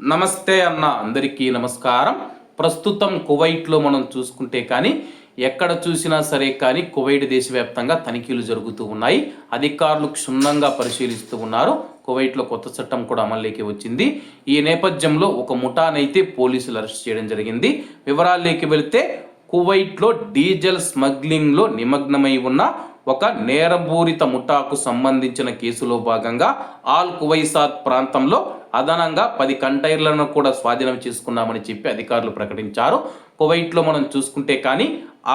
నమస్తే అన్న అందరికీ నమస్కారం. ప్రస్తుతం కువైట్లో మనం చూసుకుంటే కానీ ఎక్కడ చూసినా సరే కానీ కువైట్ దేశవ్యాప్తంగా తనిఖీలు జరుగుతూ ఉన్నాయి. అధికారులు క్షుణ్ణంగా పరిశీలిస్తూ ఉన్నారు. కువైట్లో కొత్త చట్టం కూడా అమల్లోకి వచ్చింది. ఈ నేపథ్యంలో ఒక ముఠానైతే పోలీసులు అరెస్ట్ చేయడం జరిగింది. వివరాల్లోకి వెళితే కువైట్లో డీజిల్ స్మగ్లింగ్లో నిమగ్నమై ఉన్న ఒక నేరపూరిత ముఠాకు సంబంధించిన కేసులో భాగంగా ఆల్ కువైసాద్ ప్రాంతంలో అదనంగా పది కంటైనర్లను కూడా స్వాధీనం చేసుకున్నామని చెప్పి అధికారులు ప్రకటించారు. కువైట్లో మనం చూసుకుంటే కానీ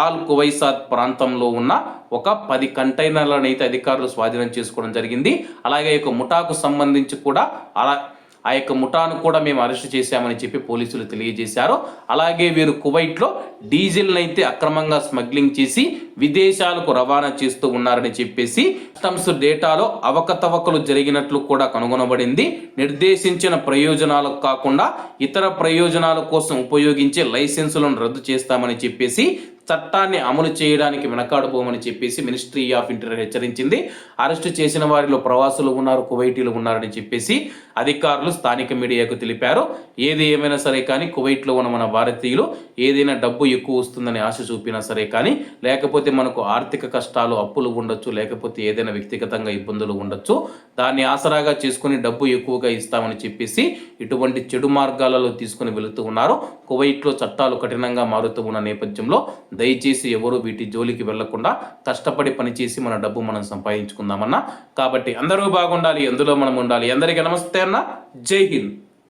ఆల్ కువైసాద్ ప్రాంతంలో ఉన్న ఒక పది కంటైనర్లను అయితే అధికారులు స్వాధీనం చేసుకోవడం జరిగింది. అలాగే ఈ యొక్క ముఠాకు సంబంధించి కూడా అలా ఆ యొక్క ముఠాను కూడా మేము అరెస్ట్ చేశామని చెప్పి పోలీసులు తెలియజేశారు. అలాగే వీరు కువైట్లో డీజిల్ని అయితే అక్రమంగా స్మగ్లింగ్ చేసి విదేశాలకు రవాణా చేస్తూ ఉన్నారని చెప్పేసి కస్టమ్స్ డేటాలో అవకతవకలు జరిగినట్లు కూడా కనుగొనబడింది. నిర్దేశించిన ప్రయోజనాలకు కాకుండా ఇతర ప్రయోజనాల కోసం ఉపయోగించే లైసెన్సులను రద్దు చేస్తామని చెప్పేసి చట్టాన్ని అమలు చేయడానికి వెనకాడబోమని చెప్పేసి మినిస్ట్రీ ఆఫ్ ఇంటీరియర్ హెచ్చరించింది. అరెస్టు చేసిన వారిలో ప్రవాసులు ఉన్నారు కువైటీలు ఉన్నారని చెప్పేసి అధికారులు స్థానిక మీడియాకు తెలిపారు. ఏది ఏమైనా సరే కానీ కువైట్లో ఉన్న మన భారతీయులు ఏదైనా డబ్బు ఎక్కువ వస్తుందని ఆశ చూపినా సరే కానీ లేకపోతే మనకు ఆర్థిక కష్టాలు అప్పులు ఉండొచ్చు లేకపోతే ఏదైనా వ్యక్తిగతంగా ఇబ్బందులు ఉండొచ్చు. దాన్ని ఆసరాగా చేసుకుని డబ్బు ఎక్కువగా ఇస్తామని చెప్పేసి ఇటువంటి చెడు మార్గాలలో తీసుకుని వెళుతూ ఉన్నారు. కువైట్లో చట్టాలు కఠినంగా మారుతూ ఉన్న నేపథ్యంలో దయచేసి ఎవరు వీటి జోలికి వెళ్ళకుండా కష్టపడి పనిచేసి మన డబ్బు మనం సంపాదించుకుందామన్నా. కాబట్టి అందరూ బాగుండాలి ఎందులో మనం ఉండాలి. అందరికీ నమస్తే అన్న. జై హింద్.